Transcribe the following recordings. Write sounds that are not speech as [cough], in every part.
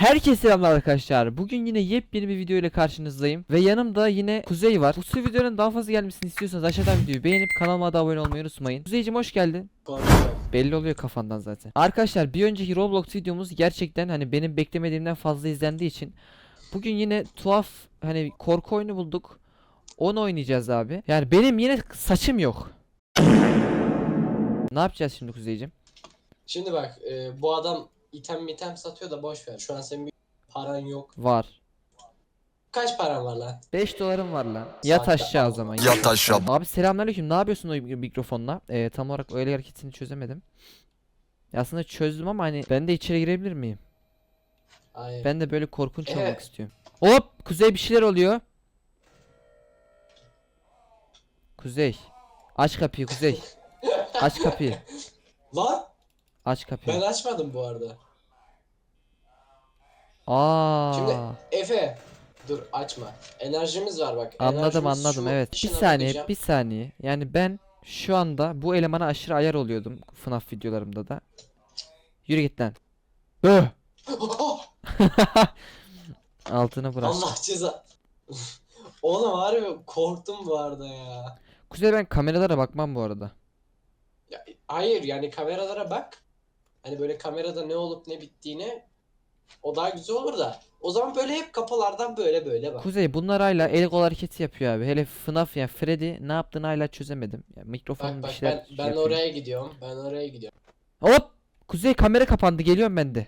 Herkese selamlar arkadaşlar. Bugün yine yepyeni bir video ile karşınızdayım. Ve yanımda yine Kuzey var. Bu tür videoların daha fazla gelmesini istiyorsanız aşağıdan videoyu beğenip kanalıma da abone olmayı unutmayın. Kuzeyciğim hoş geldin. Belli oluyor kafandan zaten. Arkadaşlar bir önceki Roblox videomuz gerçekten hani benim beklemediğimden fazla izlendiği için bugün yine tuhaf hani korku oyunu bulduk. Onu oynayacağız abi. Yani benim yine saçım yok. Ne yapacağız şimdi Kuzeyciğim? Şimdi bak e, bu adam item item satıyor da boş ver. Şu an senin bir paran yok. Var. Kaç paran var lan? 5 dolarım var lan. Yat Saatte aşağı o zaman. Yat aşağı. Abi selamünaleyküm. Ne yapıyorsun o mikrofonla? Ee, tam olarak öyle hareketini çözemedim. Ya aslında çözdüm ama hani ben de içeri girebilir miyim? Hayır. Ben de böyle korkunç Evet. olmak istiyorum. Hop! Kuzey bir şeyler oluyor. Kuzey. Aç kapıyı Kuzey. [laughs] Aç kapıyı. Lan Aç ben kapıyı. açmadım bu arada. Aa. Şimdi Efe dur açma. Enerjimiz var bak. Anladım Enerjimiz anladım şu evet. Bir saniye bakacağım. bir saniye. Yani ben şu anda bu elemana aşırı ayar oluyordum FNAF videolarımda da. Yürü git lan. Böh! [laughs] Altını bırak. Allah ceza. Oğlum harbi korktum bu arada ya. Kuzey ben kameralara bakmam bu arada. ya. Hayır yani kameralara bak. Hani böyle kamerada ne olup ne bittiğine o daha güzel olur da. O zaman böyle hep kapılardan böyle böyle bak. Kuzey bunlar hala el kol hareketi yapıyor abi. Hele FNAF yani Freddy ne yaptığını hala çözemedim. Yani mikrofonun Bak bir bak şeyler ben, ben yapıyor. oraya gidiyorum. Ben oraya gidiyorum. Hop! Kuzey kamera kapandı geliyorum ben de.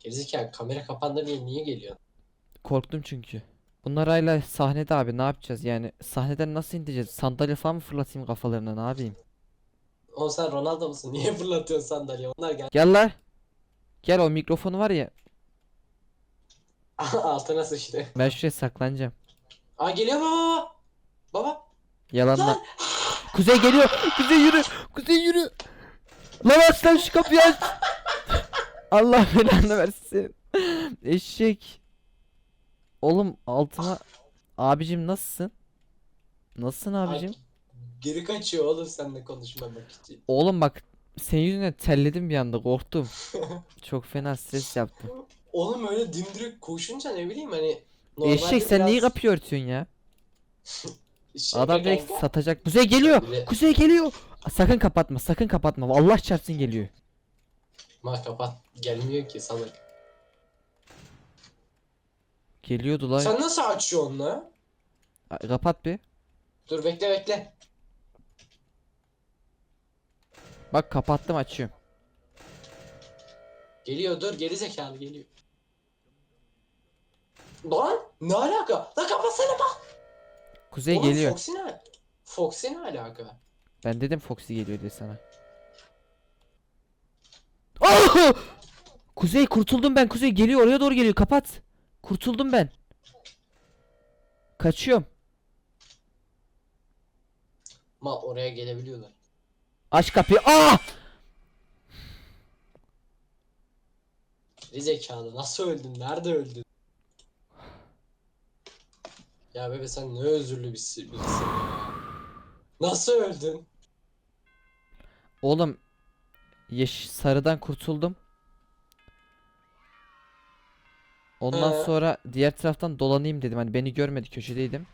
Gerizekalı kamera kapandı diye niye geliyorsun? Korktum çünkü. Bunlar hala sahnede abi ne yapacağız yani sahneden nasıl indireceğiz? Sandalye falan mı fırlatayım kafalarına ne yapayım? Oğlum sen Ronaldo musun? [laughs] Niye fırlatıyorsun sandalye? Onlar gel. Gel lan. Gel o mikrofonu var ya [laughs] Altına sıçtı. ben şuraya saklanacağım. Aa geliyor baba. Baba. Yalanla. Lan. [laughs] Kuzey geliyor. Kuzey yürü. Kuzey yürü. Lan aç lan şu kapıyı aç. Allah belanı versin. Eşek. Oğlum altıma. Abicim nasılsın? Nasılsın abicim? Ay, Geri kaçıyor oğlum seninle konuşmamak için. Oğlum bak senin yüzünden terledim bir anda korktum. [laughs] Çok fena stres yaptım. Oğlum öyle dimdirek koşunca ne bileyim hani normalde Eşek sen niye biraz kapıyı örtüyorsun ya? [laughs] şaka Adam direkt kanka. satacak. Kuzey geliyor. Bile- Kuzey geliyor. Sakın kapatma sakın kapatma. Allah çarpsın geliyor. Ma kapat. Gelmiyor ki salak. Geliyordu lan. Sen nasıl açıyorsun lan? A- Kapat bir. Dur bekle bekle. Bak kapattım açıyorum. Geliyor dur geri zekalı geliyor. Lan ne alaka? Lan kapatsana bak. Kuzey Oğlum geliyor. Foxy ne? Foxy ne alaka? Ben dedim Foxy geliyor diye sana. Ah! Kuzey kurtuldum ben. Kuzey geliyor oraya doğru geliyor. Kapat. Kurtuldum ben. Kaçıyorum. Ma oraya gelebiliyorlar. Aç kapıyı. Ah! Zekalı nasıl öldün? Nerede öldün? Ya bebe sen ne özürlü bir si- birisin ya. Nasıl öldün? Oğlum yeş sarıdan kurtuldum. Ondan Ee? sonra diğer taraftan dolanayım dedim. Hani beni görmedi köşedeydim.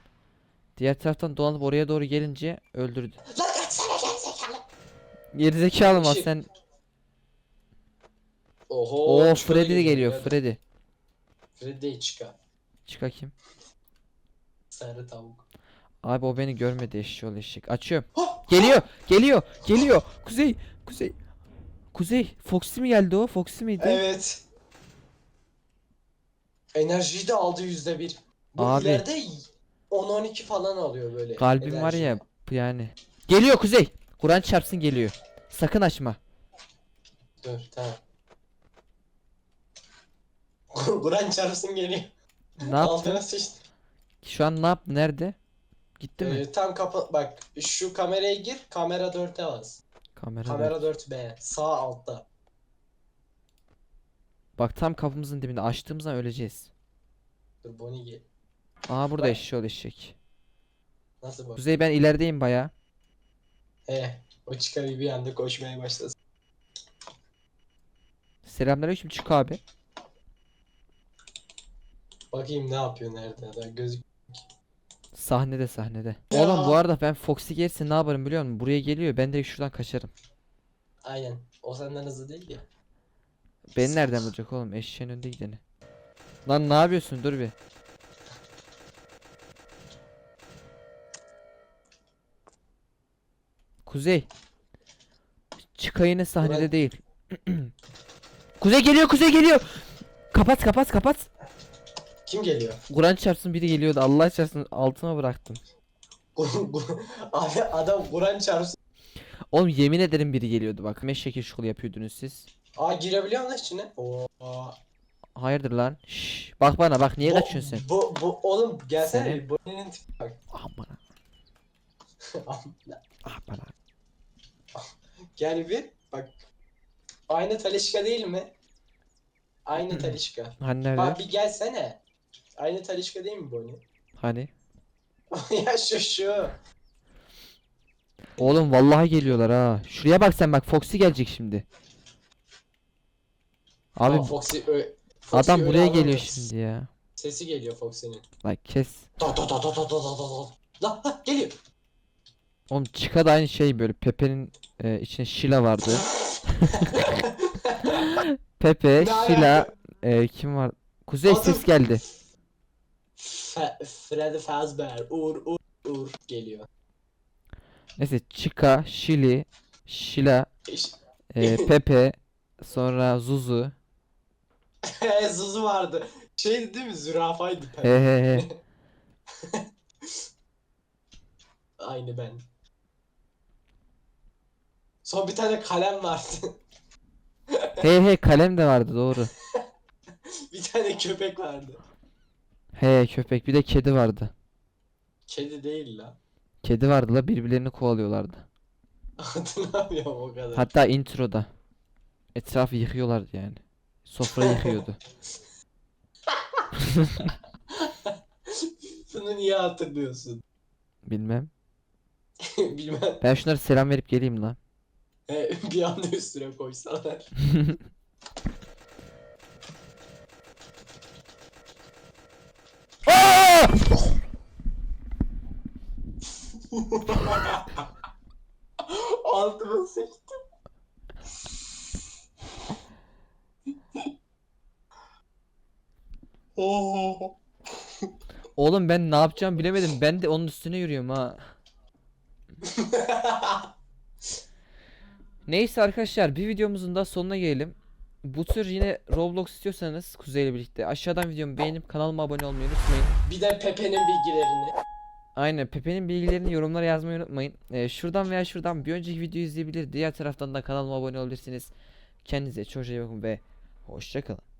Diğer taraftan dolanıp oraya doğru gelince öldürdü. Lan. Gerizekalı mı Şey- sen? Oho. Oo Freddy de geliyor. Freddy. Freddy çıka. Çık bakayım. Sarı tavuk. Abi o beni görmedi eşşoğlu eşek. Açıyorum. Geliyor. Geliyor. Geliyor. Kuzey. Kuzey. Kuzey. Foxy mi geldi o? Foxy miydi? Evet. Enerjiyi de aldı yüzde bir. Bu Abi. ileride 10-12 falan alıyor böyle. Kalbim var enerjiyi. ya yani. Geliyor Kuzey. Kur'an çarpsın geliyor. Sakın açma. Dur tamam. [laughs] Buran çarpsın geliyor. Ne yaptı? Altına sıçtı. Şu an ne yaptı? Nerede? Gitti mi? Ee, tam kapı bak şu kameraya gir kamera 4'e bas. Kamera. Kamera nerede? 4B sağ altta. Bak tam kapımızın dibinde. Açtığımızdan öleceğiz. Dur Bonnie gel. Aa burada Bak. eşşoğlu eşek. Nasıl bak? Kuzey ben ilerideyim baya. He. O çıkarı bir anda koşmaya başlasın. Selamünaleyküm çık abi. Bakayım ne yapıyor nerede da gözük. Sahnede sahnede. Ya. Oğlum bu arada ben Foxy gelirse ne yaparım biliyor musun? Buraya geliyor ben direkt şuradan kaçarım. Aynen. O senden hızlı değil ya. Beni nereden bulacak oğlum eşeğin önünde gideni. Lan ne yapıyorsun dur bir. Kuzey. Çıka yine sahnede Ulan- değil. Kuzey geliyor Kuzey geliyor. Kapat kapat kapat. Kim geliyor? Kur'an çarpsın biri geliyordu Allah çarpsın altıma bıraktım. Abi adam Kur'an çarpsın. Oğlum yemin ederim biri geliyordu bak. Ne şekil şukul yapıyordunuz siz. Aa girebiliyor musun içine? Oo. Hayırdır lan? Şşş. Bak bana bak niye Bu- kaçıyorsun sen? Bu, bu oğlum gelsene Senin- tipi bak. Aman aman. Yani bir bak. Aynı Talişka değil mi? Aynı hmm. Talişka. Hani nerede? Bak bir gelsene. Aynı Talişka değil mi Bonnie? Hani? [laughs] ya şu şu. Oğlum vallahi geliyorlar ha. Şuraya bak sen bak Foxy gelecek şimdi. Abi Aa, Foxy, ö- Foxy adam öyle buraya alamaz. geliyor şimdi ya. Sesi geliyor Foxy'nin. Bak kes. Da da da da da da da da. Geliyor. Oğlum Chica da aynı şey böyle Pepe'nin e, içine Sheila vardı. [laughs] Pepe, Ne alaka? e, kim var? Kuzey Adım- ses geldi. Fe- Freddy Fazbear. Uğur Uğur Uğur geliyor. Neyse Chica, Sheila, İşte. e, Pepe, sonra Zuzu. Zuzu vardı. Şeydi değil mi? Zürafaydı. He he he. [laughs] Aynı ben. Son bir tane kalem vardı. He he kalem de vardı doğru. [laughs] bir tane köpek vardı. He köpek bir de kedi vardı. Kedi değil la. Kedi vardı la birbirlerini kovalıyorlardı. [laughs] Hatırlamıyorum o kadar. Hatta introda. Etrafı yıkıyorlardı yani. Sofra yıkıyordu. [laughs] Bunu niye hatırlıyorsun? Bilmem. Bilmem. Ben şunlara selam verip geleyim lan. He, [laughs] bir anda üstüne koysalar. Altıma sıçtım. Oo. Oğlum ben ne yapacağım bilemedim. Ben de onun üstüne yürüyorum ha. [laughs] Neyse arkadaşlar bir videomuzun da sonuna gelelim. Bu tür yine Roblox istiyorsanız Kuzey ile birlikte aşağıdan videomu beğenip kanalıma abone olmayı unutmayın. bir de Pepe'nin bilgilerini. Aynen Pepe'nin bilgilerini yorumlara yazmayı unutmayın. Ee, şuradan veya şuradan bir önceki videoyu izleyebilir. Diğer taraftan da kanalıma abone olabilirsiniz. Kendinize çok iyi bakın ve hoşçakalın.